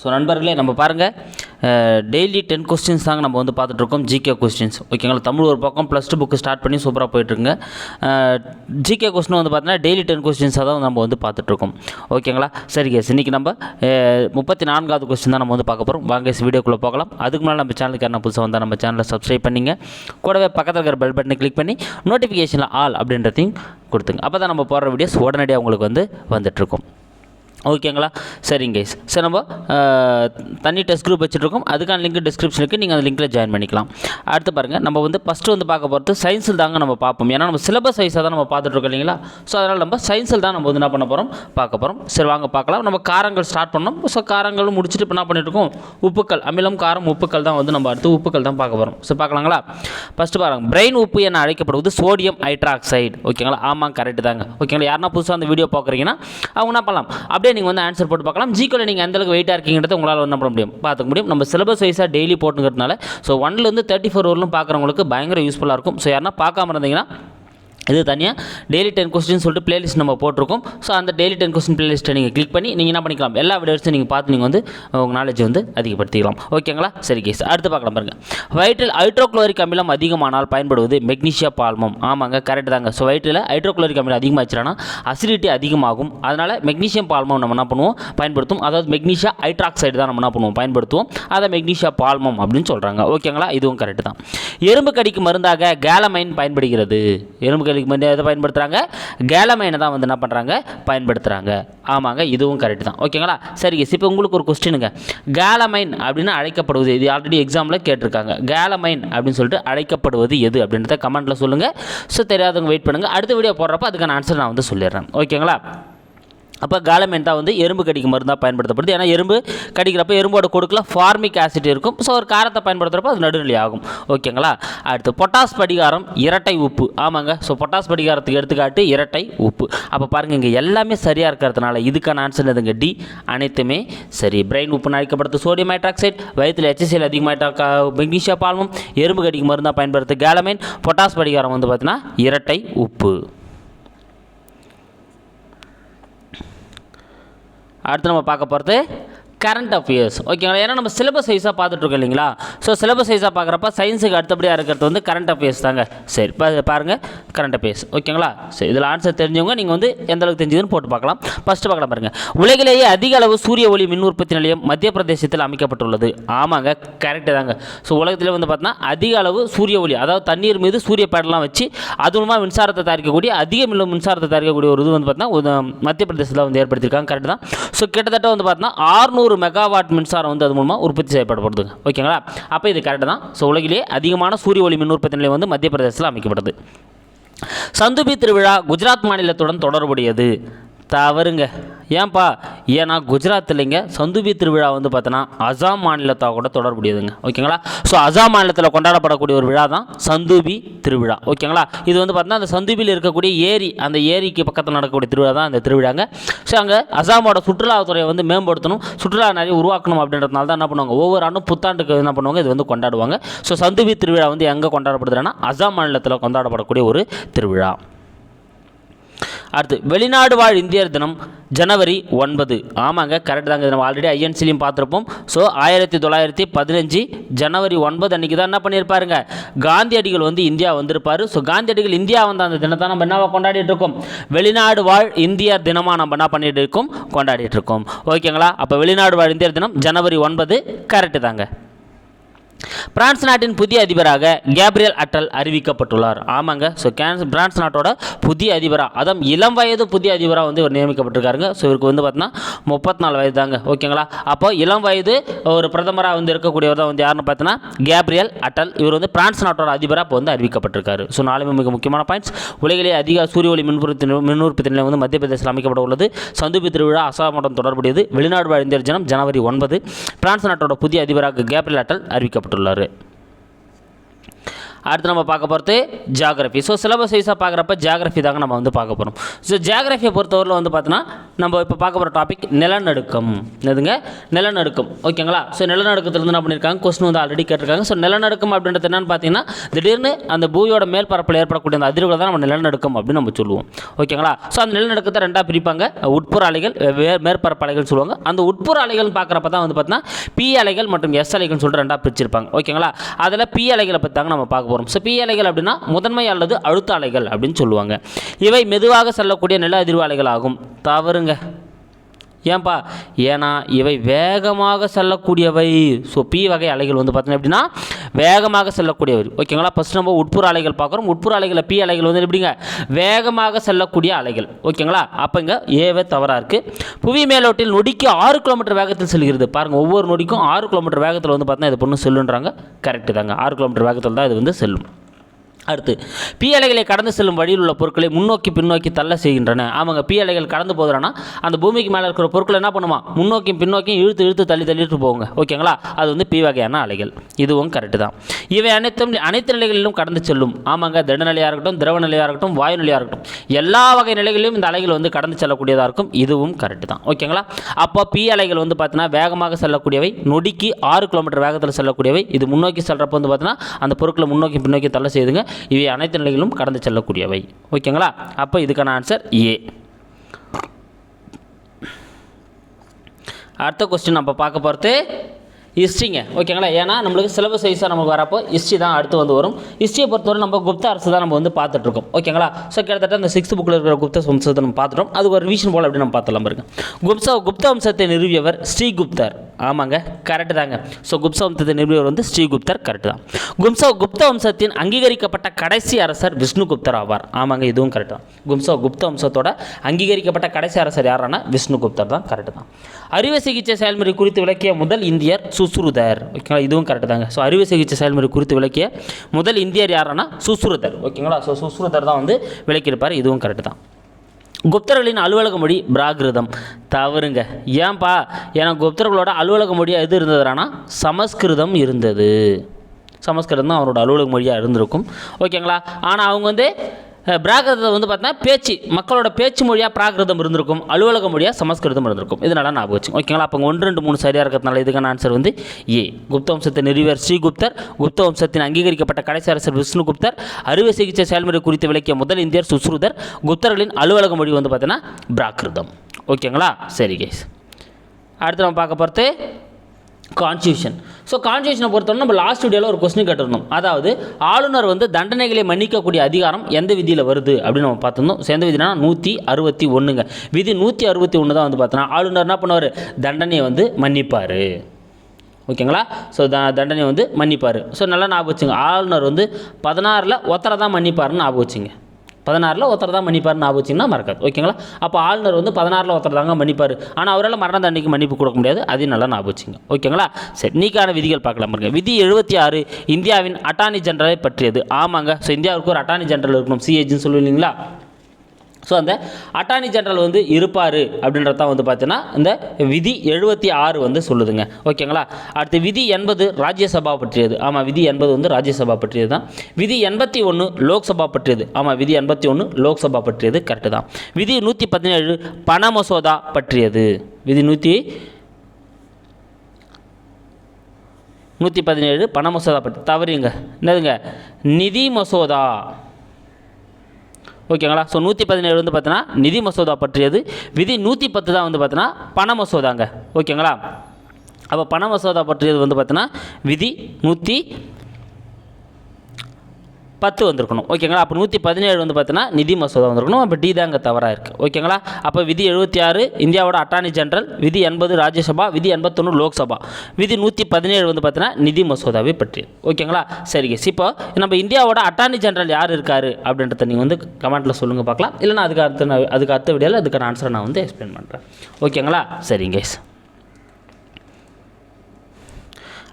So நண்பர்களே நம்ம பாருங்கள் டெய்லி டென் கொஸ்டின்ஸ் தாங்க நம்ம வந்து பார்த்துட்ருக்கோம். ஜிகே கொஸ்டின்ஸ் ஓகேங்களா தமிழ் ஒரு பக்கம் ப்ளஸ் டூ புக்கு ஸ்டார்ட் பண்ணி சூப்பராக போயிட்டுருங்க ஜிகே கொஸ்டின் வந்து பார்த்தீங்கன்னா டெய்லி டென் கொஸ்டின்ஸாக தான் நம்ம வந்து பார்த்துட்ருக்கோம். ஓகேங்களா சரி கேஸ் இன்றைக்கி நம்ம முப்பத்தி நான்காவது கொஸ்டின் தான் நம்ம வந்து பார்க்க போகிறோம் வாங்க வீடியோக்குள்ளே போகலாம். அதுக்கு முன்னாடி நம்ம சேனலுக்கு என்ன புதுசாக வந்தால் நம்ம சேனலை சப்ஸ்கிரைப் பண்ணிங்க. கூடவே பக்கத்தில் இருக்கிற பெல் பட்டனை கிளிக் பண்ணி நோட்டிஃபிகேஷனில் ஆல் அப்படின்றதையும் கொடுத்துங்க. அப்போ தான் நம்ம போடுற வீடியோஸ் உடனடியாக உங்களுக்கு வந்து வந்துட்டுருக்கும் ஓகேங்களா? சரிங்க கைஸ் சார் நம்ம தனி டெஸ்ட் குரூப் வச்சுட்ருக்கோம் அதுக்கான லிங்க் டிஸ்கிரிப்ஷன் இருக்குது நீங்கள் அந்த லிங்க்கில் ஜாயின் பண்ணிக்கலாம். அடுத்து பாருங்கள் நம்ம வந்து ஃபஸ்ட்டு வந்து பார்க்க போகிறது சயின்ஸில் தாங்க நம்ம பார்ப்போம். ஏன்னா நம்ம சிலபஸ் வைஸாக தான் நம்ம பார்த்துட்ருக்கோம் இல்லைங்களா? ஸோ அதனால் நம்ம சயின்ஸில் தான் நம்ம வந்து என்ன பண்ண போகிறோம் பார்க்க போகிறோம் சரி வாங்க பார்க்கலாம். நம்ம காரங்கள் ஸ்டார்ட் பண்ணோம். ஸோ காரங்களும் முடிச்சுட்டு இப்போ என்ன பண்ணிட்டுருக்கோம்? உப்புக்கள் அமிலம் காரம் உப்புக்கள் தான் வந்து நம்ம அடுத்து உப்புக்கள் தான் பார்க்க போகிறோம் ஸோ பார்க்கலாங்களா? ஃபஸ்ட்டு பாருங்க பிரெயின் உப்பு என அழைக்கப்படுவது சோடியம் ஹைட்ராக்சைடு ஓகேங்களா? ஆமாம் கரெக்டு தாங்க. ஓகேங்களா? யாருன்னா புதுசாக அந்த வீடியோ பார்க்குறீங்கன்னா அவங்க என்ன பண்ணலாம்? அப்படி அப்படியே நீங்கள் வந்து ஆன்சர் போட்டு பார்க்கலாம். ஜிக்கோல நீங்கள் எந்தளவுக்கு வெயிட்டாக இருக்கீங்கிறத உங்களால் என்ன பண்ண முடியும். பார்த்துக்க முடியும். நம்ம சிலபஸ் வைஸாக டெய்லி போட்டுங்கிறதுனால ஸோ ஒன்லேருந்து தேர்ட்டி ஃபோர் வரலும் பார்க்குறவங்களுக்கு பயங்கர யூஸ்ஃபுல்லாக இருக்கும். ஸோ யாருன்னா பார்க்காம இருந்தீங்கன்னா இது தனியாக டெய்லி டென் கொஸ்டின் சொல்லிட்டு பிளேலிஸ்ட் நம்ம போட்டிருக்கோம். ஸோ அந்த டெய்லி டென் கொஸ்டின் பிளேலிஸ்ட்டை நீங்கள் கிளிக் பண்ணி நீங்கள் என்ன பண்ணிக்கலாம்? எல்லா வீடியோஸும் நீங்கள் பார்த்து நீங்கள் வந்து உங்கள் நாலேஜ் வந்து அதிகப்படுத்திக்கலாம். ஓகேங்களா சரி கேஸ் அடுத்து பார்க்கலாம் பாருங்கள் வயிற்றில் ஹைட்ரோக்ளோரிக் அமிலம் அதிகமானால் பயன்படுவது மெக்னீஷியா பால்மம் ஆமாங்க கரெக்ட் தாங்க. ஸோ வயிற்றில் ஹைட்ரோக்ளோரிக் அமிலம் அதிகமாச்சுன்னா அசிடிட்டி அதிகமாகும். அதனால் மெக்னீஷியம் பால்மம் நம்ம என்ன பண்ணுவோம்? பயன்படுத்தும். அதாவது மெக்னீஷியா ஹைட்ராக்சைடு தான் நம்ம என்ன பண்ணுவோம்? பயன்படுத்துவோம். அதை மெக்னீஷியா பால்மம் அப்படின்னு சொல்கிறாங்க ஓகேங்களா இதுவும் கரெக்ட் தான். எறும்பு கடிக்கு மருந்தாக கேலமைன் பயன்படுகிறது. எறும்பு கடிக்கு மருந்து எதை பயன்படுத்துகிறாங்க கேலமைனை தான் வந்து என்ன பண்ணுறாங்க பயன்படுத்துகிறாங்க ஆமாங்க இதுவும் கரெக்ட் தான். ஓகேங்களா சரி இப்போ உங்களுக்கு ஒரு கொஸ்டினுங்க கேலமைன் அப்படின்னு அழைக்கப்படுவது இது ஆல்ரெடி எக்ஸாமில் கேட்டிருக்காங்க. கேலமைன் அப்படின்னு சொல்லிட்டு அழைக்கப்படுவது எது அப்படின்றத கமெண்ட்டில் சொல்லுங்கள் ஸோ தெரியாதவங்க வெயிட் பண்ணுங்கள் அடுத்த வீடியோ போடுறப்ப அதுக்கான ஆன்சர் நான் வந்து சொல்லிடுறேன். ஓகேங்களா அப்போ காலமெண்டா தான் வந்து எறும்பு கடிக்கு மருந்தாக பயன்படுத்தப்படுது. ஏன்னா எறும்பு கடிக்கிறப்ப எறும்போட கொடுக்கல ஃபார்மிக் ஆசிட் இருக்கும். ஸோ ஒரு காரத்தை பயன்படுத்துகிறப்ப அது நடுநிலை ஆகும் ஓகேங்களா? அடுத்து பொட்டாஸ் படிகாரம் இரட்டை உப்பு. ஆமாங்க. ஸோ பொட்டாஸ் படிகாரத்துக்கு எடுத்துக்காட்டு இரட்டை உப்பு. அப்போ பாருங்கள் இங்கே எல்லாமே சரியாக இருக்கிறதுனால இதுக்கான ஆன்சர் எதுங்க டி அனைத்துமே சரி. பிரெயின் உப்புன்னு அழைக்கப்படுது சோடியம் ஹைட்ராக்சைட் வயிற்றில் ஹெச்சிஎல் அதிகமாக மெக்னீஷியா பால்மம். எறும்பு கடிக்கு மருந்தாக பயன்படுத்து கேலமைன் பொட்டாஸ் படிகாரம் வந்து பார்த்தீங்கன்னா இரட்டை உப்பு. அடுத்து நம்ம பார்க்க போகிறது கரண்ட் அஃபேர்ஸ் ஓகேங்களா ஏன்னா நம்ம சிலபஸ் வைஸாக பார்த்துட்ருக்கோம் இல்லைங்களா? ஸோ சிலபஸ் வைஸாக பார்க்குறப்ப சயின்ஸுக்கு அடுத்தபடியாக இருக்கிறது வந்து கரண்ட் அஃபேர்ஸ் தாங்க. சரி பா பாருங்கள் கரண்ட் அஃபேர்ஸ் ஓகேங்களா சரி இதில் ஆன்சர் தெரிஞ்சவங்க நீங்கள் வந்து எந்த அளவுக்கு தெரிஞ்சதுன்னு போட்டு பார்க்கலாம். ஃபஸ்ட்டு பார்க்கலாம் பாருங்கள் உலகிலேயே அதிக அளவு சூரிய ஒளி மின் உற்பத்தி நிலையம் மத்திய பிரதேசத்தில் அமைக்கப்பட்டுள்ளது. ஆமாங்க கரெக்டு தாங்க. ஸோ உலகத்தில் வந்து பார்த்தோன்னா அதிக அளவு சூரிய ஒளி அதாவது தண்ணீர் மீது சூரிய பேடலாம் வச்சு அது மூலமாக மின்சாரத்தை தயாரிக்கக்கூடிய அதிக மில்லும் மின்சாரத்தை தயாரிக்கக்கூடிய ஒரு இது வந்து பார்த்தீங்கன்னா மத்திய பிரதேசத்தில் வந்து ஏற்படுத்தியிருக்காங்க. கரெக்ட் தான். ஸோ கிட்டத்தட்ட வந்து பார்த்தீங்கன்னா ஆறுநூறு மெகாவாட் மின்சாரம் வந்து அது மூலமாக உற்பத்தி செய்யப்படப்படுது. ஓகேங்களா அப்போ இது கரெக்டு தான். ஸோ உலகிலே அதிகமான சூரிய ஒளி மின் உற்பத்தி நிலையம் வந்து மத்திய பிரதேசத்தில் அமைக்கப்பட்டது. சந்துபி திருவிழா குஜராத் மாநிலத்துடன் தொடர்புடையது. தவறுங்க. ஏன்பா? ஏன்னா குஜராத் இல்லைங்க சந்துபி திருவிழா வந்து பார்த்தோன்னா அசாம் மாநிலத்தை கூட தொடர்புடையதுங்க. ஓகேங்களா? ஸோ அசாம் மாநிலத்தில் கொண்டாடப்படக்கூடிய ஒரு விழா தான் சந்துபி திருவிழா. ஓகேங்களா? இது வந்து பார்த்தீங்கன்னா அந்த சந்துபியில் இருக்கக்கூடிய ஏரி அந்த ஏரிக்கு பக்கத்தில் நடக்கக்கூடிய திருவிழா தான் அந்த திருவிழாங்க. ஸோ அங்கே அசாமோட சுற்றுலாத்துறையை வந்து மேம்படுத்தணும் சுற்றுலா நிறைய உருவாக்கணும் அப்படின்றதுனால தான் என்ன பண்ணுவாங்க? ஒவ்வொரு ஆண்டும் புத்தாண்டுக்கு என்ன பண்ணுவாங்க? இது வந்து கொண்டாடுவாங்க. ஸோ சந்துபி திருவிழா வந்து எங்கே கொண்டாடப்படுதுன்னா அசாம் மாநிலத்தில் கொண்டாடப்படக்கூடிய ஒரு திருவிழா. அடுத்து வெளிநாடு வாழ் இந்தியர் தினம் ஜனவரி ஒன்பது. ஆமாங்க கரெக்ட் தாங்க. நம்ம ஆல்ரெடி ஐஎன்சிலையும் பார்த்துருப்போம். ஸோ ஆயிரத்தி தொள்ளாயிரத்தி பதினஞ்சு ஜனவரி ஒன்பது அன்றைக்கி தான் என்ன பண்ணியிருப்பாருங்க? காந்தியடிகள் வந்து இந்தியா வந்திருப்பார். ஸோ காந்தியடிகள் இந்தியா வந்த அந்த தினத்தை நம்ம என்னவா கொண்டாடிட்டு இருக்கோம்? வெளிநாடு வாழ் இந்தியர் தினமாக நம்ம என்ன பண்ணிட்டு இருக்கோம்? கொண்டாடிட்டு இருக்கோம். ஓகேங்களா அப்போ வெளிநாடு வாழ் இந்தியர் தினம் ஜனவரி ஒன்பது கரெக்டு தாங்க. பிரான்ஸ் நாட்டின் புதிய அதிபராக கேப்ரியல் அட்டல் அறிவிக்கப்பட்டுள்ளார். ஆமாங்க. ஸோ கேன்ஸ் பிரான்ஸ் நாட்டோட புதிய அதிபராக அதான் இளம் வயது புதிய அதிபராக வந்து இவர் நியமிக்கப்பட்டிருக்காருங்க. ஸோ இவருக்கு வந்து பார்த்தீங்கன்னா முப்பத்தி நாலு வயது தாங்க. ஓகேங்களா? அப்போ இளம் வயது ஒரு பிரதமராக வந்து இருக்கக்கூடியவர் தான் வந்து யாருன்னு பார்த்தீங்கன்னா கேப்ரியல் அட்டல். இவர் வந்து பிரான்ஸ் நாட்டோட அதிபராக இப்போ வந்து அறிவிக்கப்பட்டிருக்காரு. ஸோ நாலுமே மிக முக்கியமான பாயிண்ட்ஸ் உலகிலேயே அதிக சூரிய ஒளி மின் மின் உற்பத்தி நிலையம் வந்து மத்திய பிரதேசத்தில் அமைக்கப்பட உள்ளது. சந்துபி திருவிழா அசாமட்டம் தொடர்புடையது. வெளிநாடு வாழ் இந்தியர் ஜனவரி ஒன்பது. பிரான்ஸ் நாட்டோட புதிய அதிபராக கேப்ரியல் அட்டல் அறிவிக்கப்பட்டுள்ளார் அடுத்து நம்ம பார்க்க போகிறது ஜியாகிரஃபி ஸோ சிலபஸ் வைஸாக பார்க்குறப்ப ஜியாகிரஃபி தாங்க நம்ம வந்து பார்க்க போகிறோம் ஸோ ஜியாகிரஃபியை பொறுத்தவரையில் வந்து பார்த்தோன்னா நம்ம இப்போ பார்க்க போகிற டாபிக் நிலநடுக்கம். எதுங்க நிலநடுக்கம். ஓகேங்களா ஸோ நிலநடுக்கத்துலேருந்து என்ன பண்ணியிருக்காங்க கொஸ்டின் வந்து ஆல்ரெடி கேட்டிருக்காங்க. ஸோ நிலநடுக்கம் அப்படின்றது என்னன்னு பார்த்தீங்கன்னா திடீர்னு அந்த பூமியோட மேற்பரப்பில் ஏற்படக்கூடிய அந்த அதிர்வுகளை தான் நம்ம நிலநடுக்கம் அப்படின்னு நம்ம சொல்லுவோம். ஓகேங்களா ஸோ அந்த நிலநடுக்கத்தை ரெண்டாக பிரிப்பாங்க. உட்புற அலைகள் மேற்பரப்பு அலைகள் சொல்லுவாங்க. அந்த உட்புற அலைகள் பார்க்குறப்ப தான் வந்து பார்த்தீங்கன்னா பி அலைகள் மற்றும் எஸ் அலைகள்னு சொல்லிட்டு ரெண்டாக பிரிச்சிருப்பாங்க. ஓகேங்களா அதில் பி அலைகளை பற்றி தாங்க நம்ம பார்க்க போகிறோம் ஸோ பி அலைகள் அப்படின்னா முதன்மை அல்லது அழுத்த அலைகள் அப்படின்னு சொல்லுவாங்க. இவை மெதுவாக செல்லக்கூடிய நில அதிர்வு அலைகள் ஆகும் தவறுங்க. ஏன்பா? ஏன்னா இவை வேகமாக செல்லக்கூடியவை. ஸோ பி வகை அலைகள் வந்து பார்த்தீங்கன்னா எப்படின்னா வேகமாக செல்லக்கூடியவை. ஓகேங்களா ஃபஸ்ட் நம்ம உட்புற அலைகள் பார்க்குறோம். உட்புற அலைகளை பி அலைகள் வந்து எப்படிங்க? வேகமாக செல்லக்கூடிய அலைகள். ஓகேங்களா அப்போ இங்கே ஏவே தவறாக இருக்குது புவி மேலோட்டில் நொடிக்கு ஆறு கிலோமீட்டர் வேகத்தில் செல்கிறது. பாருங்கள் ஒவ்வொரு நொடிக்கும் ஆறு கிலோமீட்டர் வேகத்தில் வந்து பார்த்தீங்கன்னா இது பொண்ணு செல்லுன்றாங்க. கரெக்டு தாங்க. ஆறு கிலோமீட்டர் வேகத்தில் தான் இது வந்து செல்லும். அடுத்து பி அலைகளை கடந்து செல்லும் வழியில் உள்ள பொருட்களை முன்னோக்கி பின்னோக்கி தள்ள செய்கின்றன. அவங்க பி அலைகள் கடந்து போதுறானா அந்த பூமிக்கு மேலே இருக்கிற பொருட்களை என்ன பண்ணுமா? முன்னோக்கி பின்னோக்கி இழுத்து இழுத்து தள்ளி தள்ளிட்டு போகுங்க. ஓகேங்களா? அது வந்து பி வகையான அலைகள். இதுவும் கரெக்டு தான். இவை அனைத்தும் அனைத்து நிலைகளிலும் கடந்து செல்லும். ஆமாங்க திட நிலையாக இருக்கட்டும் திரவ நிலையாக இருக்கட்டும் வாயு நிலையாக இருக்கட்டும் எல்லா வகை நிலைகளிலும் இந்த அலைகள் வந்து கடந்து செல்லக்கூடியதாக இருக்கும். இதுவும் கரெக்டு தான். ஓகேங்களா? அப்போ பி அலைகள் வந்து பார்த்தீங்கன்னா வேகமாக செல்லக்கூடியவை நொடிக்கு ஆறு கிலோமீட்டர் வேகத்தில் செல்லக்கூடியவை. இது முன்னோக்கி செல்கிறப்ப வந்து பார்த்தீங்கன்னா அந்த பொருட்களை முன்னோக்கி பின்னோக்கி தள்ள செய்துங்க இவை அனைத்து நிலைகளும் கடந்து செல்லக்கூடியவை. ஓகேங்களா? அப்போ இதுக்கான ஆன்சர் ஏ அடுத்த கொஸ்டின் நம்ம பார்க்க போகிறது ஹிஸ்ட்ரிங்க ஓகேங்களா? ஏன்னா நம்மளுக்கு சிலபஸ் வைஸாக நமக்கு வரப்போ ஹிஸ்ட்ரி தான் அடுத்து வந்து வரும். ஹிஸ்ட்ரியை பொறுத்தவரை நம்ம குப்தா அரசு தான் நம்ம வந்து பார்த்துட்ருக்கோம் ஓகேங்களா? ஸோ கிட்டத்தட்ட அந்த சிக்ஸ்த் புக்கில் இருக்கிற குப்த வம்சத்தை நம்ம பார்த்துட்டோம். அது ஒரு ரிவிஷன் போல் அப்படி நம்ம பார்த்துலாம் பாருங்க. குப்தா குப்த வம்சத்தை நிறுவியவர் ஸ்ரீகுப்தர் ஆமாங்க கரெக்டு தாங்க. ஸோ குப்த வம்சத்தை நிறுவியவர் வந்து ஸ்ரீகுப்தர் கரெக்டு தான். கும்சா குப்த வம்சத்தின் அங்கீகரிக்கப்பட்ட கடைசி அரசர் விஷ்ணுகுப்தர் ஆவார். ஆமாங்க இதுவும் கரெக்டு தான். கும்சா குப்த வம்சத்தோட அங்கீகரிக்கப்பட்ட கடைசி அரசர் யாரானா? விஷ்ணுகுப்தர் தான் கரெக்டு தான். அறுவை சிகிச்சை செயல்முறை குறித்து விளக்கிய முதல் இந்தியர் சுசுருதர். ஓகேங்களா இதுவும் கரெக்டு தாங்க. ஸோ அறுவை சிகிச்சை செயல்முறை குறித்து விளக்கிய முதல் இந்தியர் யாரானா? சுசுருதர். ஓகேங்களா ஸோ சுசுருதர் தான் வந்து விளக்கியிருப்பார். இதுவும் கரெக்டு தான். குப்தர்களின் அலுவலக மொழி பிராகிருதம். தவறுங்க. ஏன்பா? ஏன்னா குப்தர்களோட அலுவலக மொழியாக எது இருந்ததுனா சமஸ்கிருதம் இருந்தது. சமஸ்கிருதம் தான் அவரோட அலுவலக மொழியாக இருந்திருக்கும். ஓகேங்களா ஆனால் அவங்க வந்து பிராகிருதம் வந்து பார்த்தீங்கன்னா பேச்சு மக்களோட பேச்சு மொழியாக பிராகிருதம் இருந்திருக்கும் அலுவலக மொழியாக சமஸ்கிருதம் இருந்திருக்கும். இதனால ஞாபகம் வச்சு ஓகேங்களா? அப்போ ஒன்று ரெண்டு மூணு சரியாக இருக்கிறதுனால இதுக்கான ஆன்சர் வந்து ஏ குப்த வம்சத்தை நிறுவியர் ஸ்ரீகுப்தர் குப்த வம்சத்தின் அங்கீகரிக்கப்பட்ட கடைசி அரசர் விஷ்ணுகுப்தர் அறுவை சிகிச்சை செயல்முறை குறித்து விளக்கிய முதல் இந்தியர் சுஸ்ருதர் குப்தர்களின் அலுவலக மொழி வந்து பார்த்தீங்கன்னா பிராகிருதம். ஓகேங்களா? சரி கேஸ் அடுத்து நம்ம பார்க்க போகிறது கான்ஸ்டியூஷன் ஸோ கான்ஸ்டியூஷனை பொறுத்தவரை நம்ம லாஸ்ட் வீடியோவில் ஒரு கொஸ்டின் கேட்டிருந்தோம். அதாவது ஆளுநர் வந்து தண்டனைகளை மன்னிக்கக்கூடிய அதிகாரம் எந்த விதியில் வருது அப்படின்னு நம்ம பார்த்துருந்தோம். ஸோ எந்த விதினா நூற்றி அறுபத்தி ஒன்றுங்க விதி நூற்றி அறுபத்தி ஒன்று தான் வந்து பார்த்தோன்னா ஆளுநர் என்ன பண்ணுவார்? தண்டனையை வந்து மன்னிப்பார். ஓகேங்களா? ஸோ த தண்டனை வந்து மன்னிப்பார். ஸோ நல்லா ஞாபகம் வச்சுங்க. ஆளுநர் வந்து பதினாறில் ஒத்தரை தான் மன்னிப்பாருன்னு ஞாபகம் வச்சுங்க. பதினாறில் ஒருத்தர் தான் மன்னிப்பார் ஞாபகம் வச்சிங்கன்னா மறக்காது. ஓகேங்களா? அப்போ ஆளுநர் வந்து பதினாறில் ஒருத்தர் தாங்க மன்னிப்பார். ஆனால் அவரால் மரண தண்டனைக்கு மன்னிப்பு கொடுக்க முடியாது. அதையும் நல்லா ஞாபகம் வச்சுங்க. ஓகேங்களா? சரி நீக்கான விதிகள் பார்க்கலாம் பாருங்க. விதி எழுபத்தி ஆறு இந்தியாவின் அட்டார்னி ஜெனரலை பற்றியது. ஆமாங்க. ஸோ இந்தியாவுக்கு ஒரு அட்டார்னி ஜெனரல் இருக்கணும். சிஏஜின்னு சொல்லுவீங்களா ஸோ அந்த அட்டார்னி ஜெனரல் வந்து இருப்பார் அப்படின்றது தான் வந்து பார்த்தீங்கன்னா இந்த விதி எழுபத்தி ஆறு வந்து சொல்லுதுங்க. ஓகேங்களா அடுத்து விதி எண்பது ராஜ்யசபா பற்றியது. ஆமாம் விதி எண்பது வந்து ராஜ்யசபா பற்றியது தான். விதி எண்பத்தி ஒன்று லோக்சபா பற்றியது. ஆமாம் விதி எண்பத்தி ஒன்று லோக்சபா பற்றியது கரெக்டு தான். விதி நூற்றி பதினேழு பண மசோதா பற்றியது. விதி நூற்றி நூற்றி பதினேழு பண மசோதா பற்றி தவறுங்க. என்னதுங்க? நிதி மசோதா. ஓகேங்களா? ஸோ நூற்றி பதினேழு வந்து பார்த்தீங்கன்னா நிதி மசோதா பற்றியது. விதி நூற்றி பத்து தான் வந்து பார்த்தீங்கன்னா பண மசோதாங்க. ஓகேங்களா? அப்போ பண மசோதா பற்றியது வந்து பார்த்தீங்கன்னா விதி நூற்றி பத்து வந்திருக்கணும். ஓகேங்களா? அப்போ நூற்றி பதினேழு வந்து பார்த்தீங்கன்னா நிதி மசோதா வந்திருக்கணும். அப்போ டி தாங்க தவறாக இருக்குது ஓகேங்களா? அப்போ விதி எழுபத்தி ஆறு இந்தியாவோட அட்டார்னி ஜென்ரல் விதி எண்பது ராஜ்யசபா விதி எண்பத்தொன்று லோக்சபா. விதி நூற்றி பதினேழு வந்து பார்த்தீங்கன்னா நிதி மசோதாவை பற்றி. ஓகேங்களா? சரி கேஸ் இப்போ நம்ம இந்தியாவோட அட்டார்னி ஜென்ரல் யார் இருக்கார் அப்படின்றத நீங்கள் வந்து கமெண்ட்டில் சொல்லுங்கள் பார்க்கலாம். இல்லைனா அதுக்கு அடுத்த நான் அதுக்கு அடுத்த வீடியோவில் அதுக்கான ஆன்சரை நான் வந்து எக்ஸ்பிளைன் பண்ணுறேன் ஓகேங்களா? சரிங்க கேஸ்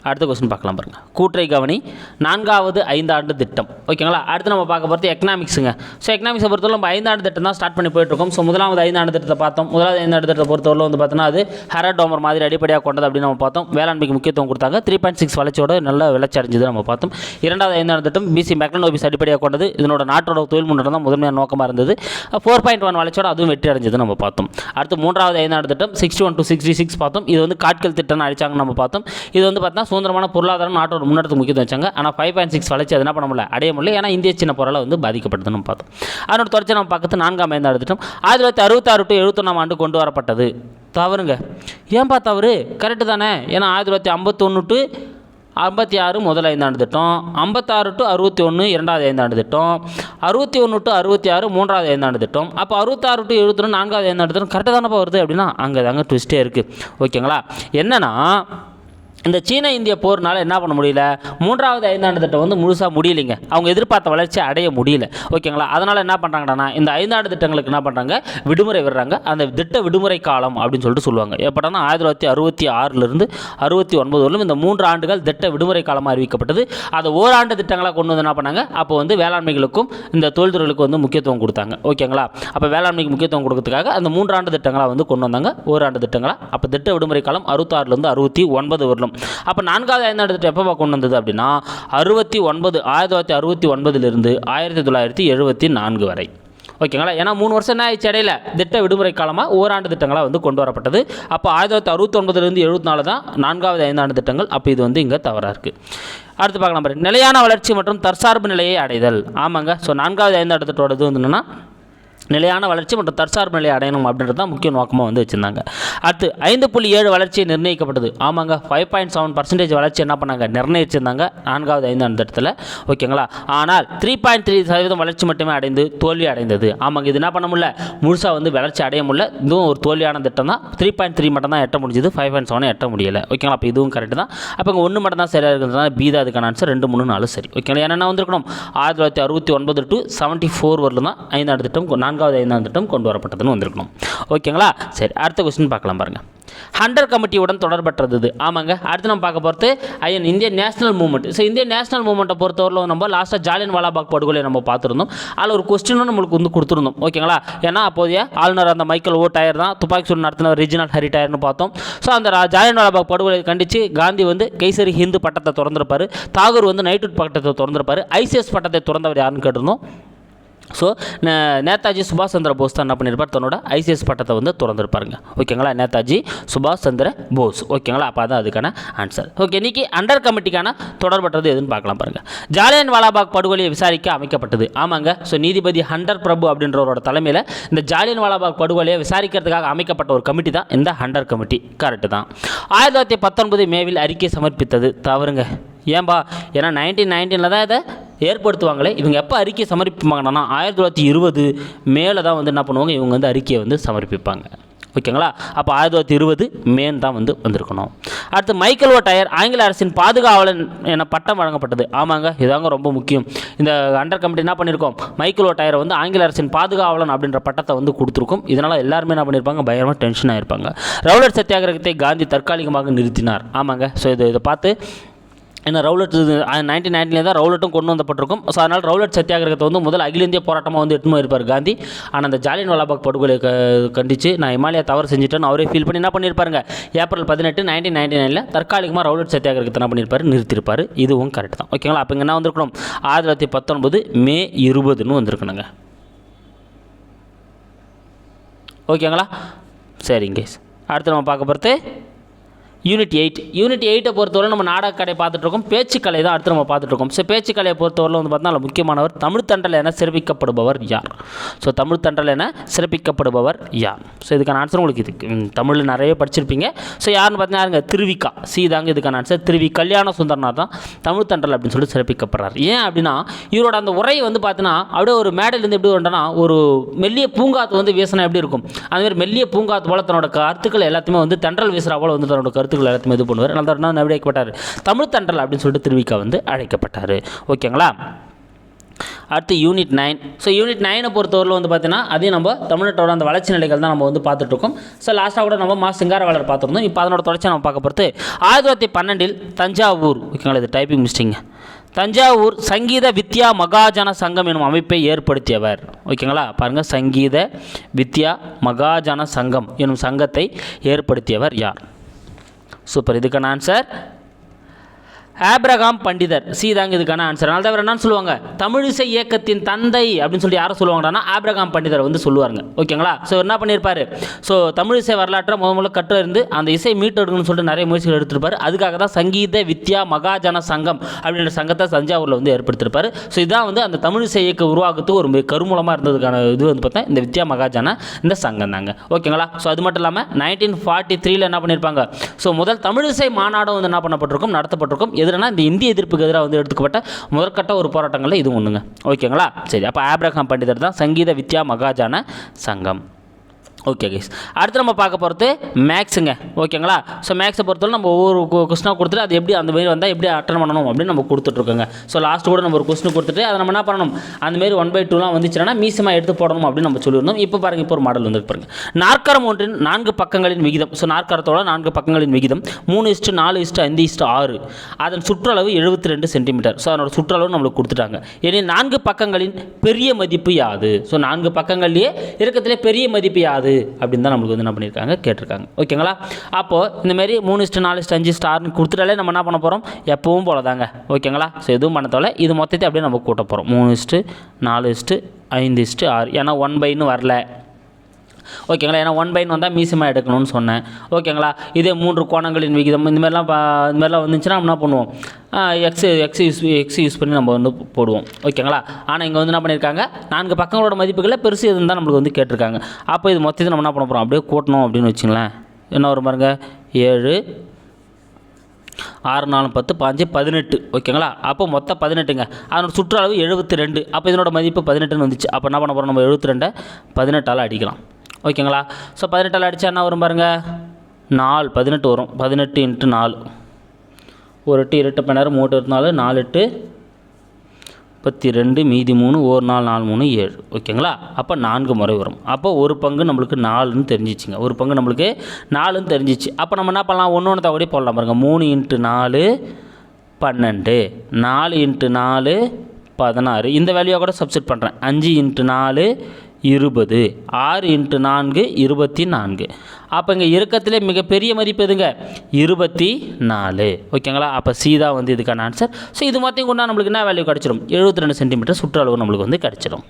அடுத்த கொஸ்டின் பார்க்கலாம் பாருங்க. கூற்றை கவனி நான்காவது ஐந்தாண்டு திட்டம். ஓகேங்களா அடுத்து நம்ம பார்க்க போகிறது எக்கனாமிக்ஸுங்க ஸோ எக்கனாமிக்ஸை பொறுத்தவரை நம்ம ஐந்தாண்டு திட்டம் தான் ஸ்டார்ட் பண்ணி போயிட்டுருக்கோம். ஸோ முதலாவது ஐந்தாண்டு திட்டத்தை பார்த்தோம். முதலாவது ஐந்தாண்டு திட்டத்தை பொறுத்தவரை வந்து பார்த்தோன்னா அது ஹெரடோமர் மாதிரி அடிப்படையாக கொண்டது அப்படின்னு நம்ம பார்த்தோம். வேளாண்மைக்கு முக்கியத்துவம் கொடுத்தாங்க. த்ரீ பாயிண்ட் சிக்ஸ் வளர்ச்சியோட நல்ல வளர்ச்சி அடைஞ்சது நம்ம பார்த்தோம். இரண்டாவது ஐந்தாண்டு திட்டம் பிசி ஓபிஸ் அடிப்படையாக கொண்டது. இதனோட நாட்டோட தொழில் முன்னேற்றம் தான் முதன்மையான நோக்கமாக இருந்தது. ஃபோர் பாயிண்ட் ஒன் வளர்ச்சியோட அதுவும் வெற்றி அடைஞ்சது நம்ம பார்த்தோம். அடுத்து மூன்றாவது ஐந்தாண்டு திட்டம் sixty one to sixty six பார்த்தோம். இது வந்து காட்கல் திட்டம்னு அடித்தாங்க நம்ம பார்த்தோம். இது வந்து பார்த்தா சுதந்திரமான பொருளாதாரம் நாட்டோட முன்னெடுத்து முக்கியத்துவம் வச்சாங்க. ஆனால் ஃபைவ் பாயிண்ட் சிக்ஸ் வளர்ச்சி அது என்ன பண்ண முடியல? அடைய முடியல. ஏன்னா இந்திய சின்ன பொருளை வந்து பாதிக்கப்பட்டதுன்னு நம்ம பார்த்தோம். அதனோட தொடர்ச்சி நம்ம பக்கத்து நான்காம் ஐந்தாண்டு திட்டம். ஆயிரத்தி தொள்ளாயிரத்தி அறுபத்தாறு டு எழுபத்தொன்னாம் ஆண்டு கொண்டு வரப்பட்டது. தவறுங்க. ஏன்பா தவறு? கரெக்டு தானே. ஏன்னா ஆயிரத்தி தொள்ளாயிரத்தி ஐம்பத்தொன்று டு ஐம்பத்தி ஆறு முதல் ஐந்தாண்டு திட்டம். ஐம்பத்தாறு டு அறுபத்தி ஒன்று இரண்டாவது ஐந்தாண்டு திட்டம். அறுபத்தி ஒன்று டு அறுபத்தி ஆறு மூன்றாவது ஐந்தாண்டு திட்டம். அப்போ அறுபத்தாறு டு எழுபத்தொன்று நான்காவது ஐந்தாண்டு திட்டம் கரெக்டாக தானப்பா வருது அப்படின்னா அங்கே தாங்க ட்விஸ்ட்டே இருக்குது ஓகேங்களா? என்னென்னா இந்த சீன இந்திய போர்னால என்ன பண்ண முடியல? மூன்றாவது ஐந்தாண்டு திட்டம் வந்து முழுசாக முடியலைங்க. அவங்க எதிர்பார்த்த வளர்ச்சி அடைய முடியல. ஓகேங்களா? அதனால் என்ன பண்ணுறாங்கன்னா இந்த ஐந்தாண்டு திட்டங்களுக்கு என்ன பண்ணுறாங்க விடுமுறை விடுறாங்க. அந்த திட்ட விடுமுறை காலம் அப்படின்னு சொல்லிட்டு சொல்லுவாங்க. எப்படின்னா ஆயிரத்தி தொள்ளாயிரத்தி அறுபத்தி ஆறிலிருந்து அறுபத்தி ஒன்பது வரலும் இந்த மூன்று ஆண்டுகள் திட்ட விடுமுறை காலமாக அறிவிக்கப்பட்டது. அதை ஓராண்டு திட்டங்களாக கொண்டு வந்து என்ன பண்ணாங்க? அப்போ வந்து வேளாண்மைகளுக்கும் இந்த தொழில்துறைகளுக்கும் வந்து முக்கியத்துவம் கொடுத்தாங்க. ஓகேங்களா? அப்போ வேளாண்மைக்கு முக்கியத்துவம் கொடுக்கறதுக்காக அந்த மூன்றாண்டு திட்டங்களாக வந்து கொண்டு வந்தாங்க. ஓராண்டு திட்டங்களாக அப்போ திட்ட விடுமுறை காலம் அறுபத்தாறுலேருந்து அறுபத்தி ஒன்பது வரலும் அப்போ நான்காவது ஐந்தாண்டு திட்டம் எப்போ கொண்டு வந்தது அப்படின்னா அறுபத்தி ஒன்பது ஆயிரத்தி தொள்ளாயிரத்தி அறுபத்தி ஒன்பதுலேருந்து ஆயிரத்தி தொள்ளாயிரத்தி எழுபத்தி நான்கு வரை. ஓகேங்களா? ஏன்னா மூணு வருஷம் என்ன ஆயிடுச்சு இடையில? திட்ட விடுமுறை காலமாக ஓராண்டு திட்டங்களாக வந்து கொண்டு வரப்பட்டது. அப்போ ஆயிரத்தி தொள்ளாயிரத்தி அறுபத்தொன்பதுலேருந்து எழுபத்தி நாலு தான் நான்காவது ஐந்தாண்டு திட்டங்கள். அப்போ இது வந்து இங்கே தவறாக இருக்குது அடுத்து பார்க்கலாம் நிலையான வளர்ச்சி மற்றும் தற்சார்பு நிலையை அடைதல். ஆமாங்க. ஸோ நான்காவது ஐந்தாண்டு திட்டோட இது வந்து என்னென்னா நிலையான வளர்ச்சி மற்றும் தற்சார்பு நிலையை அடையணும் அப்படின்றது தான் முக்கிய நோக்கமாக வந்து வச்சுருந்தாங்க. அடுத்து ஐந்து புள்ளி ஏழு வளர்ச்சி நிர்ணயிக்கப்பட்டது. ஆமாங்க ஃபைவ் பாயிண்ட் செவன் பர்சன்டேஜ் வளர்ச்சி என்ன பண்ணாங்க? நிர்ணயிச்சிருந்தாங்க. நான்காவது ஐந்தாண்டு திட்டத்தில் ஓகேங்களா ஆனால் த்ரீ பாயிண்ட் த்ரீ சதவீதம் வளர்ச்சி மட்டுமே அடைந்து தோல்வி அடைந்தது. ஆமாங்க இது என்ன பண்ண முடியல? முழுசாக வந்து வளர்ச்சி அடைய முடியல. இதுவும் ஒரு தோல்வியான திட்டம் தான். த்ரீ பாயிண்ட் த்ரீ மட்டும் தான் எட்ட முடிஞ்சது. ஃபைவ் பாயிண்ட் செவனை எட்ட முடியல. ஓகேங்களா அப்போ இதுவும் கரெக்ட் தான். அப்போ இங்கே ஒன்று மட்டும் தான் சரியாக இருக்கிறதுனால பீதா அதுக்கான ஆன்சர் ரெண்டு மூணு நாலு சரி. ஓகேங்களா என்னென்ன வந்திருக்கணும்? ஆயிரத்தி தொள்ளாயிரத்தி அறுபத்தி ஒன்பது டு செவன்ட்டி ஃபோர் வரலாம் தான் ஐந்தாண்டு திட்டம் நான் நான்காவது ஐந்தாவது திட்டம் கொண்டு வரப்பட்டதுன்னு வந்திருக்கணும். ஓகேங்களா? சரி அடுத்த கொஸ்டின் பார்க்கலாம் பாருங்கள் ஹண்டர் கமிட்டியுடன் தொடர்பற்றது. இது ஆமாங்க. அடுத்து நம்ம பார்க்க போகிறது ஐயன் இந்திய நேஷனல் மூவ்மெண்ட் ஸோ இந்திய நேஷனல் மூவ்மெண்ட்டை பொறுத்தவரையிலும் நம்ம லாஸ்ட்டாக ஜாலியன் வாலாபாக் படுகொலை நம்ம பார்த்துருந்தோம். அதில் ஒரு கொஸ்டினும் நம்மளுக்கு வந்து கொடுத்துருந்தோம். ஓகேங்களா? ஏன்னா அப்போதைய ஆளுநர் அந்த மைக்கேல் ஓ டயர் தான் துப்பாக்கி சூடு நடத்தின ரீஜனல் ஹரி டயர்னு பார்த்தோம். ஸோ அந்த ஜாலியன் வாலாபாக் படுகொலை கண்டித்து காந்தி வந்து கைசரி ஹிந்து பட்டத்தை திறந்திருப்பார். தாகூர் வந்து நைட்வுட் பட்டத்தை திறந்திருப்பார். ஐசிஎஸ் பட்டத்தை திறந்தவர் யாருன்னு கேட்டிருந்தோம்? ஸோ நேதாஜி சுபாஷ் சந்திர போஸ் தான் என்ன பண்ணியிருப்பார் தன்னோட ஐசிஎஸ் பட்டத்தை வந்து திறந்திருப்பாருங்க. ஓகேங்களா நேதாஜி சுபாஷ் சந்திர போஸ். ஓகேங்களா அப்போ தான் அதுக்கான ஆன்சர் ஓகே இன்றைக்கி அண்டர் கமிட்டிக்கான தொடர்பற்றது எதுன்னு பார்க்கலாம் பாருங்கள் ஜாலியன் வாலாபாக் படுகொலையை விசாரிக்க அமைக்கப்பட்டது. ஆமாங்க. ஸோ நீதிபதி ஹண்டர் பிரபு அப்படின்றவரோட தலைமையில் இந்த ஜாலியன் வாலாபாக் படுகொலையை விசாரிக்கிறதுக்காக அமைக்கப்பட்ட ஒரு கமிட்டி தான் இந்த ஹண்டர் கமிட்டி கரெக்டு தான். ஆயிரத்தி தொள்ளாயிரத்தி பத்தொன்பது மேவில் அறிக்கை சமர்ப்பித்தது. தவறுங்க. ஏன்பா? ஏன்னா நைன்டீன் நைன்டீனில் தான் இதை ஏற்படுத்துவாங்களே? இவங்க எப்போ அறிக்கையை சமர்ப்பிப்பாங்கன்னா ஆயிரத்தி தொள்ளாயிரத்தி இருபது மேலே தான் வந்து என்ன பண்ணுவாங்க? இவங்க வந்து அறிக்கையை வந்து சமர்ப்பிப்பாங்க. ஓகேங்களா? அப்போ ஆயிரத்தி தொள்ளாயிரத்தி இருபது மேன் தான் வந்து வந்திருக்கணும். அடுத்து மைக்கேல் ஓ டயர் ஆங்கில அரசின் பாதுகாவலன் என பட்டம் வழங்கப்பட்டது. ஆமாங்க இதாங்க ரொம்ப முக்கியம். இந்த அண்டர் கமிட்டி என்ன பண்ணியிருக்கோம் மைக்கேல் ஓ டயர் வந்து ஆங்கில அரசின் பாதுகாவலன் அப்படின்ற பட்டத்தை வந்து கொடுத்துருக்கோம். இதனால் எல்லாருமே என்ன பண்ணியிருப்பாங்க பயங்கரமாக டென்ஷன் ஆகிருப்பாங்க ரவுலர் சத்தியாகிரகத்தை காந்தி தற்காலிகமாக நிறுத்தினார். ஆமாங்க ஸோ இதை இதை பார்த்து ஏன்னா ரவுலட் நைன்டீன் நைன்டீனில் தான் ரவுலட்டும் கொண்டு வந்தப்பட்டிருக்கும். ஸோ அதனால் ரவுலட் சத்தியாகிரகத்தை வந்து முதல் அகில இந்திய போராட்டமாக வந்து எட்டுன்னு இருப்பார் காந்தி. ஆனால் அந்த ஜாலியன் வாலாபாக் படுகொலை க கண்டித்து நான் இமாலயா தவறு செஞ்சுட்டேன்னு அவரே ஃபீல் பண்ணி என்ன பண்ணியிருப்பாருங்க ஏப்ரல் பதினெட்டு நைன்டீன் நைன்டி நைனில் தற்காலிகமாக ரவுலட் சத்தியாகிரகத்தை என்ன பண்ணியிருப்பார் நிறுத்தியிருப்பார் இதுவும் கரெக்ட் தான். ஓகேங்களா அப்போ இங்கே என்ன வந்திருக்கணும்? ஆயிரத்தி தொள்ளாயிரத்தி பத்தொன்பது மே இருபதுன்னு வந்திருக்கணுங்க. ஓகேங்களா சரிங்க அடுத்து நம்ம பார்க்க போகிறது யூனிட் எயிட் யூனிட் எயிட்டை பொறுத்தவரை நம்ம நாடக கலை பார்த்துட்ருக்கோம். பேச்சுக்கலை தான் அடுத்து நம்ம பார்த்துட்ருக்கோம். ஸோ பேச்சுக்கலையை பொறுத்தவரை வந்து பார்த்தோம்னா முக்கியமானவர் தமிழ் தண்டல் என சிறப்பிக்கப்படுபவர் யார்? ஸோ தமிழ் தண்டல் என சிறப்பிக்கப்படுபவர் யார்? ஸோ இதுக்கான ஆன்சர் உங்களுக்கு இது தமிழில் நிறைய படிச்சிருப்பீங்க. ஸோ யாருன்னு பார்த்தீங்கன்னா யாருங்க? திருவிக்கா. சி தாங்க இதுக்கான ஆன்சர் திருவி கல்யாண சுந்தரனார் தான் தமிழ் தண்டல் அப்படின்னு சொல்லி சிறப்பிக்கப்படுறார். ஏன் அப்படின்னா இவரோட அந்த உரை வந்து பார்த்தீங்கன்னா அப்படியே ஒரு மேடையிலேருந்து எப்படி வந்தோன்னா ஒரு மெல்லிய பூங்காத்து வந்து வீசினா எப்படி இருக்கும்? அதுமாதிரி மெல்லிய பூங்காத்து போல தன்னோட கருத்துக்கள் எல்லாத்தையுமே வந்து தண்டல் வீசுகிற போல வந்து தன்னோட கருத்துக்கள் எல்லாத்தையும் இது பண்ணுவார். அதனால தான் என்ன அழைக்கப்பட்டார் தமிழ் தண்டல் அப்படின்னு சொல்லிட்டு திருவிக்கா வந்து அழைக்கப்பட்டார். ஓகேங்களா அடுத்து யூனிட் நைன் ஸோ யூனிட் நைனை பொறுத்தவரையில் வந்து பார்த்தீங்கன்னா அதையும் நம்ம தமிழ்நாட்டோட அந்த வளர்ச்சி நிலைகள் தான் நம்ம வந்து பார்த்துட்ருக்கோம் ஸோ லாஸ்ட்டாக கூட நம்ம மா சிங்காரவாளர் பார்த்துருந்தோம். இப்போ அதனோட தொடர்ச்சி நம்ம பார்க்க பொறுத்து ஆயிரத்தி தொள்ளாயிரத்தி பன்னெண்டில் தஞ்சாவூர். ஓகேங்களா இது டைப்பிங் மிஸ்டிங்க தஞ்சாவூர் சங்கீத வித்யா மகாஜன சங்கம் எனும் அமைப்பை ஏற்படுத்தியவர். ஓகேங்களா பாருங்கள் சங்கீத வித்யா மகாஜன சங்கம் எனும் சங்கத்தை ஏற்படுத்தியவர் யார்? சூப்பர் இதுக்கான ஆன்சர் ஆப்ரகாம் பண்டிதர். சி தாங்க இதுக்கான ஆன்சர் அதனால தான் அவர் என்னன்னு சொல்லுவாங்க? தமிழிசை இயக்கத்தின் தந்தை அப்படின்னு சொல்லி யாரை சொல்லுவாங்கன்னா ஆப்ரகாம் பண்டிதர் வந்து சொல்லுவாங்க ஓகேங்களா? ஸோ என்ன பண்ணியிருப்பார்? ஸோ தமிழிசை வரலாற்றை முத முதல்ல கற்று இருந்து அந்த இசை மீட்டெடுக்கணும்னு சொல்லிட்டு நிறைய முயற்சிகள் எடுத்திருப்பார். அதுக்காக தான் சங்கீத வித்யா மகாஜன சங்கம் அப்படின்ற சங்கத்தை தஞ்சாவூரில் வந்து ஏற்படுத்தியிருப்பார். ஸோ இதான் வந்து அந்த தமிழிசை இயக்க உருவாக்கத்துக்கு ஒரு மிக கருமூலமாக இருந்ததுக்கான இது வந்து பார்த்தா இந்த வித்யா மகாஜன இந்த சங்கம் தாங்க. ஓகேங்களா? ஸோ அது மட்டும் இல்லாமல் நைன்டீன் ஃபார்ட்டி த்ரீல என்ன பண்ணியிருப்பாங்க? ஸோ முதல் தமிழிசை மாநாடும் வந்து என்ன பண்ணப்பட்டிருக்கும்? நடத்தப்பட்டிருக்கும். எதிரானா இந்த இந்திய எதிர்ப்புக்கு எதிராக வந்து எடுத்துக்கப்பட்ட முதற்கட்ட ஒரு போராட்டங்களில் இது ஒன்றுங்க ஓகேங்களா? சரி அப்போ ஆப்ரஹாம் பண்டிதர் தான் சங்கீத வித்யா மகாஜான சங்கம். ஓகே கைஸ் அடுத்து நம்ம பார்க்க போகிறது மேக்ஸுங்க ஓகேங்களா ஸோ மேக்ஸை பொறுத்தவரை நம்ம ஒவ்வொரு கொஸ்டினாக கொடுத்துட்டு அது எப்படி அந்த மாதிரி வந்தால் எப்படி அட்டன் பண்ணணும் அப்படின்னு நம்ம கொடுத்துட்ருக்கோங்க ஸோ லாஸ்ட் கூட நம்ம ஒரு கொஸ்டின் கொடுத்துட்டு அதை நம்ம என்ன பண்ணணும்? அந்த மாதிரி ஒன் பை டூலாம் வந்துச்சுன்னா மீசமாக எடுத்து போடணும் அப்படின்னு நம்ம சொல்லியிருந்தோம். இப்போ பாருங்கள் இப்போ ஒரு மாடல் வந்து பாருங்க. நாற்கரம் ஒன்றின் நான்கு பக்கங்களின் விகிதம். ஸோ நாற்கரத்தோட நான்கு பக்கங்களின் விகிதம். மூணு இஸ்ட்டு நாலு இஸ்ட்டு ஐந்து இஸ்ட்டு ஆறு. அதன் சுற்றளவு எழுபத்தி ரெண்டு சென்டிமீட்டர் ஸோ அதனோட சுற்றளவு நம்மளுக்கு கொடுத்துட்டாங்க. எனில் நான்கு பக்கங்களின் பெரிய மதிப்பு யாது? ஸோ நான்கு பக்கங்கள்லேயே இருக்கத்திலே பெரிய மதிப்பு யாது? அப்படின்னு தான் நம்மளுக்கு வந்து என்ன பண்ணியிருக்காங்க கேட்டிருக்காங்க. ஓகேங்களா? அப்போது இந்தமாரி மூணு இஸ்ட் நாலு இஸ்ட் அஞ்சு ஸ்டார்னு கொடுத்துட்டாலே நம்ம என்ன பண்ண போகிறோம் எப்பவும் போல தாங்க ஓகேங்களா? ஸோ எதுவும் பண்ண தேவையில்ல. இது மொத்தத்தை அப்படியே நம்ம கூட்ட போகிறோம் மூணு இஸ்ட்டு நாலு இஸ்ட்டு ஐந்து இஸ்ட்டு ஆறு. ஏன்னா ஒன் பைன்னு வரல. ஓகேங்களா? ஏன்னா ஒன் பைன் வந்தால் மீசமாக எடுக்கணும்னு சொன்னேன். ஓகேங்களா? இதே மூன்று கோணங்களின் விகிதம் இந்த மாதிரிலாம் பா இந்த மாதிரிலாம் வந்துச்சுன்னா நம்ம என்ன பண்ணுவோம்? X X use X use பண்ணி நம்ம வந்து போடுவோம். ஓகேங்களா? ஆனால் இங்கே வந்து என்ன பண்ணியிருக்காங்க? நான்கு பக்கங்களோட மதிப்புகளை பெருசு எதுன்னு தான் நம்மளுக்கு வந்து கேட்டிருக்காங்க. அப்போ இது மொத்தத்தை நம்ம என்ன பண்ண போகிறோம் அப்படியே கூட்டணும் அப்படின்னு வச்சுங்களேன். என்ன வரும் பாருங்க? ஏழு ஆறு நாலு பத்து பாஞ்சு பதினெட்டு. ஓகேங்களா? அப்போ மொத்தம் பதினெட்டுங்க. அதனோட சுற்றளவு எழுபத்தி ரெண்டு. அப்போ இதனோட மதிப்பு பதினெட்டுன்னு வந்துச்சு. அப்போ என்ன பண்ண போகிறோம் நம்ம எழுபத்தி ரெண்டை பதினெட்டால் அடிக்கலாம். ஓகேங்களா? ஸோ பதினெட்டால் அடித்தா என்ன வரும் பாருங்கள் நாலு பதினெட்டு வரும். பதினெட்டு இன்ட்டு நாலு. ஒரு எட்டு இரட்டு பன்னெண்டு மூட்டு எட்டு நாலு நாலு எட்டு முப்பத்தி ரெண்டு மீதி மூணு ஒரு நாலு நாலு மூணு ஏழு. ஓகேங்களா? அப்போ நான்கு முறை வரும். அப்போ ஒரு பங்கு நம்மளுக்கு நாலுன்னு தெரிஞ்சிச்சுங்க. ஒரு பங்கு நம்மளுக்கு நாலுன்னு தெரிஞ்சிச்சு. அப்போ நம்ம என்ன பண்ணலாம்? ஒன்று ஒன்று தவறி போடலாம் பாருங்கள் மூணு இன்ட்டு நாலு பன்னெண்டு. நாலு இன்ட்டு நாலு பதினாறு. இந்த வேல்யூவை கூட சப்ஸ்டிட் பண்ணுறேன் அஞ்சு இன்ட்டு நாலு இருபது. ஆறு இன்ட்டு நான்கு இருபத்தி நான்கு. அப்போ இங்கே இறக்கத்திலே மிகப்பெரிய மதிப்பு எதுங்க? இருபத்தி நாலு. ஓகேங்களா? அப்போ சி தான் வந்து இதுக்கான ஆன்சர் ஸோ இது மொத்தம் கொண்டா நம்மளுக்கு என்ன வேல்யூ கிடச்சிடும் எழுபத்தி ரெண்டு சென்டிமீட்டர் சுற்றளவு நம்மளுக்கு வந்து கிடச்சிடும்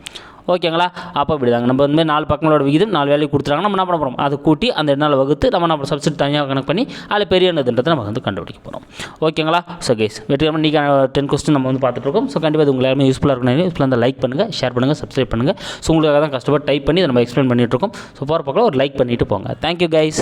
ஓகேங்களா? அப்போ இப்படி தாங்க நம்ம வந்து நாலு பக்கங்களோட விகிதம் நாலு வேலையை கொடுத்துட்டாங்கன்னா நம்ம என்ன பண்ண போகிறோம் அதை கூட்டி அந்த எண்ணால் வகுத்து நம்ம நம்ம சப்சிட் தனியாக கணக்கு பண்ணி அதில் பெரிய என்னதுன்றதை நம்ம வந்து கண்டுபிடிக்க போகிறோம் ஓகேங்களா? ஸோ கைஸ் வெற்றிகரமாக நீங்கள் டென் கொஸ்டின் நம்ம வந்து பார்த்துட்ருக்கோம் ஸோ கண்டிப்பாக இது உங்களுக்கு எல்லாருமே யூஸ்ஃபுல்லாக இருக்கணும் யூஸ்ஃபுல்லாக இருந்தால் லைக் பண்ணுங்கள் ஷேர் பண்ணுங்கள் சப்ஸ்கிரைப் பண்ணுங்கள் ஸோ உங்களுக்காக தான் கஷ்டப்பட்டு டைப் பண்ணி நம்ம எக்ஸ்பிளைன் பண்ணிகிட்ருக்கோம் ஸோ போகிற பக்கம் ஒரு லைக் பண்ணிவிட்டு போங்க. Thank you guys